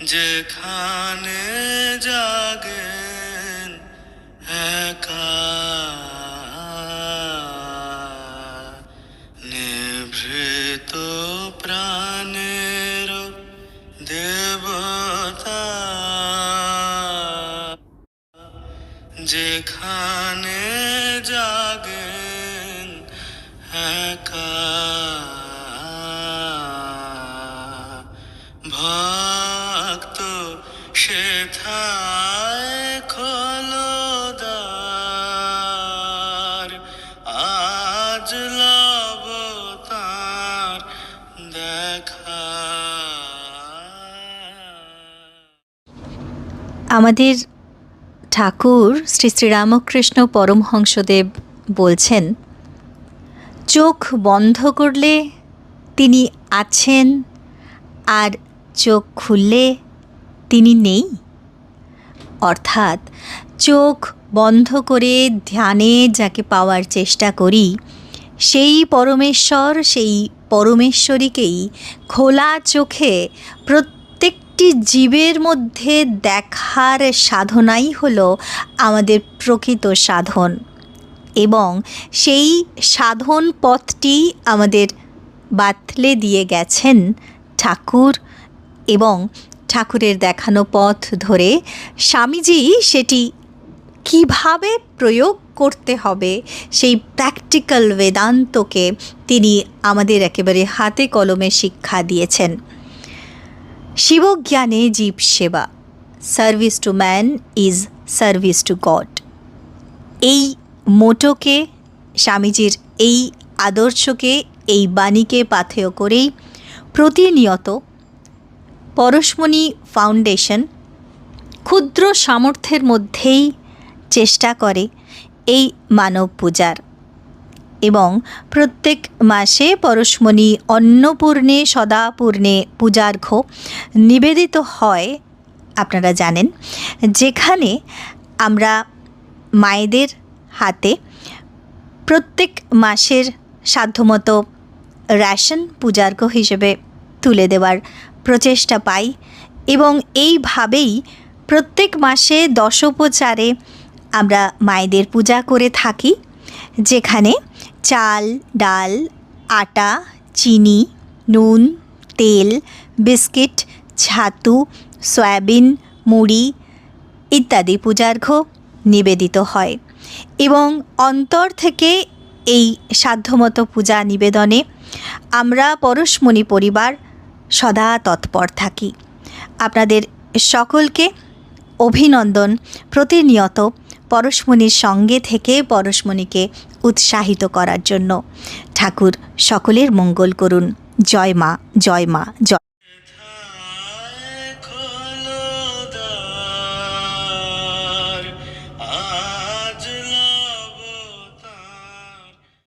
যেখানে জাগেন নিভৃত প্রাণের দেবতা। যেখানে জাগেন একা আমাদের ঠাকুর শ্রী শ্রীরামকৃষ্ণ পরমহংসদেব বলছেন চোখ বন্ধ করলে তিনি আছেন আর চোখ খুললে তিনি নেই। অর্থাৎ চোখ বন্ধ করে ধ্যানে যাকে পাওয়ার চেষ্টা করি, সেই পরমেশ্বর, সেই পরমেশ্বরীকেই খোলা চোখে প্রত্যেকটি জীবের মধ্যে দেখার সাধনাই হলো আমাদের প্রকৃত সাধন। এবং সেই সাধন পথটি আমাদের বাতলে দিয়ে গেছেন ঠাকুর এবং ঠাকুরের দেখানো পথ ধরে স্বামীজি সেটি কীভাবে প্রয়োগ করতে হবে, সেই প্র্যাকটিক্যাল বেদান্তকে তিনি আমাদের একেবারে হাতে কলমে শিক্ষা দিয়েছেন। শিবজ্ঞানে জীব সেবা service to man is service to God এই মোটোকে, স্বামীজির এই আদর্শকে, এই বাণীকে পাথেয় করেই প্রতিনিয়ত পরশমণি ফাউন্ডেশন ক্ষুদ্র সামর্থ্যের মধ্যেই চেষ্টা করে এই মানব পূজার এবং প্রত্যেক মাসে পরশমণি অন্নপূর্ণে, সদাপূর্ণে পূজার্ঘ নিবেদিত হয়, আপনারা জানেন, যেখানে আমরা মায়েদের হাতে প্রত্যেক মাসের সাধ্যমতো রেশন পূজার্ঘ হিসেবে তুলে দেওয়ার প্রচেষ্টা পাই এবং এইভাবেই প্রত্যেক মাসে দশোপচারে আমরা মায়েদের পূজা করে থাকি, যেখানে চাল, ডাল, আটা, চিনি, নুন, তেল, বিস্কিট, ছাতু, সয়াবিন, মুড়ি ইত্যাদি পূজার্ঘ নিবেদিত হয় এবং অন্তর থেকে এই সাধ্যমতো পূজা নিবেদনে আমরা পরশমণি পরিবার সদা তৎপর থাকি। আপনাদের সকলকে অভিনন্দন। প্রতিনিয়ত পরশমণির সঙ্গে থেকে পরশমণিকে উৎসাহিত করার জন্য। ঠাকুর সকলের মঙ্গল করুন। জয় মা জয় মা, জয়